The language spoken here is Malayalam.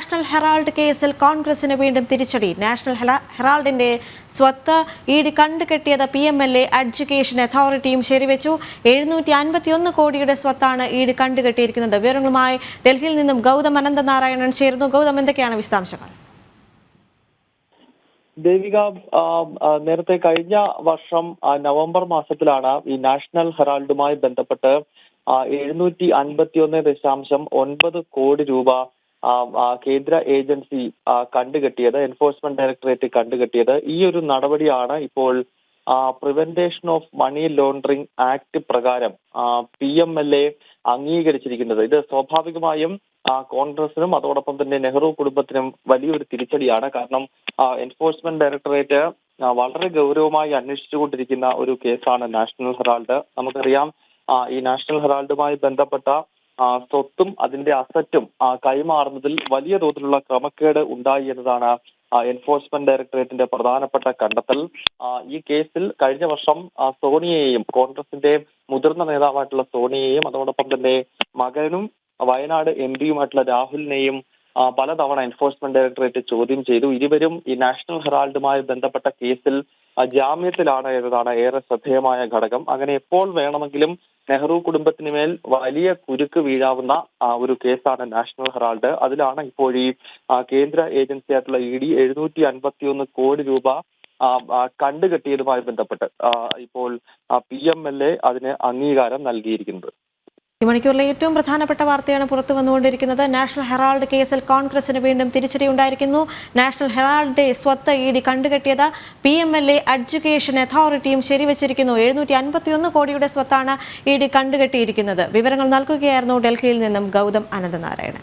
നാഷണൽ ഹെറാൾഡ് കേസിൽ കോൺഗ്രസിന് വീണ്ടും തിരിച്ചടി. നാഷണൽ ഹെറാൾഡിന്റെ സ്വത്ത് E കണ്ടുകെട്ടിയത് P M L A education അതോറിറ്റിയും ശരിവെച്ചു. എഴുന്നൂറ്റി അൻപത്തിയൊന്ന് കോടിയുടെ സ്വത്താണ് ഇ കണ്ടുകെട്ടിയിരിക്കുന്നത്. വിവരങ്ങളുമായി ഡൽഹിയിൽ നിന്നും ഗൗതം അനന്തനാരായണൻ ചേരുന്നു. ഗൗതം എന്തൊക്കെയാണ് വിശദാംശങ്ങൾ? ദേവിക നേരത്തെ കഴിഞ്ഞ വർഷം നവംബർ മാസത്തിലാണ് ഈ നാഷണൽ ഹെറാൾഡുമായി ബന്ധപ്പെട്ട് എഴുന്നൂറ്റി അൻപത്തിയൊന്ന് ദശാംശം ഒൻപത് കോടി രൂപ കേന്ദ്ര ഏജൻസി കണ്ടുകെട്ടിയത് എൻഫോഴ്സ്മെന്റ് ഡയറക്ടറേറ്റ് കണ്ടുകെട്ടിയത് ഈ ഒരു നടപടിയാണ് ഇപ്പോൾ prevention of money laundering act പ്രകാരം പി എം എൽ എ അംഗീകരിച്ചിരിക്കുന്നത്. ഇത് സ്വാഭാവികമായും കോൺഗ്രസിനും അതോടൊപ്പം തന്നെ നെഹ്റു കുടുംബത്തിനും വലിയൊരു തിരിച്ചടിയാണ്. കാരണം എൻഫോഴ്സ്മെന്റ് ഡയറക്ടറേറ്റ് വളരെ ഗൗരവമായി അന്വേഷിച്ചുകൊണ്ടിരിക്കുന്ന ഒരു കേസാണ് നാഷണൽ ഹെറാൾഡ്. നമുക്കറിയാം ഈ നാഷണൽ ഹെറാൾഡുമായി ബന്ധപ്പെട്ട സ്വത്തും അതിന്റെ അസറ്റും കൈമാറുന്നതിൽ വലിയ തോതിലുള്ള ക്രമക്കേട് ഉണ്ടായി എന്നതാണ് എൻഫോഴ്സ്മെന്റ് ഡയറക്ടറേറ്റിന്റെ പ്രധാനപ്പെട്ട കണ്ടെത്തൽ. ഈ കേസിൽ കഴിഞ്ഞ വർഷം സോണിയെയും കോൺഗ്രസിന്റെ മുതിർന്ന നേതാവായിട്ടുള്ള സോണിയയെയും അതോടൊപ്പം തന്നെ മകനും വയനാട് എം പിയുമായിട്ടുള്ള രാഹുലിനെയും പലതവണ എൻഫോഴ്സ്മെന്റ് ഡയറക്ടറേറ്റ് ചോദ്യം ചെയ്തു. ഇരുവരും ഈ നാഷണൽ ഹെറാൾഡുമായി ബന്ധപ്പെട്ട കേസിൽ ജാമ്യത്തിലാണ് എന്നതാണ് ഏറെ ശ്രദ്ധേയമായ ഘടകം. അങ്ങനെ എപ്പോൾ വേണമെങ്കിലും നെഹ്റു കുടുംബത്തിന് മേൽ വലിയ കുരുക്ക് വീഴാവുന്ന ഒരു കേസാണ് നാഷണൽ ഹെറാൾഡ് അതിലാണ് ഇപ്പോൾ ഈ കേന്ദ്ര ഏജൻസിയായിട്ടുള്ള ഇ ഡി എഴുന്നൂറ്റി അൻപത്തിയൊന്ന് കോടി രൂപ കണ്ടുകെട്ടിയതുമായി ബന്ധപ്പെട്ട് ഇപ്പോൾ പി എം എൽ എ അതിന് അംഗീകാരം നൽകിയിരിക്കുന്നത്. ഈ മണിക്കൂറിലെ ഏറ്റവും പ്രധാനപ്പെട്ട വാർത്തയാണ് പുറത്തു വന്നുകൊണ്ടിരിക്കുന്നത്. നാഷണൽ ഹെറാൾഡ് കേസിൽ കോൺഗ്രസിന് വീണ്ടും തിരിച്ചടി ഉണ്ടായിരിക്കുന്നു. നാഷണൽ ഹെറാൾഡിന്റെ സ്വത്ത് E D കണ്ടുകെട്ടിയത് P M L A education അതോറിറ്റിയും ശരിവച്ചിരിക്കുന്നു. എഴുന്നൂറ്റി അൻപത്തിയൊന്ന് കോടിയുടെ സ്വത്താണ് ഇ ഡി കണ്ടുകെട്ടിയിരിക്കുന്നത്. വിവരങ്ങൾ നൽകുകയായിരുന്നു ഡൽഹിയിൽ നിന്നും ഗൗതം അനന്തനാരായണൻ.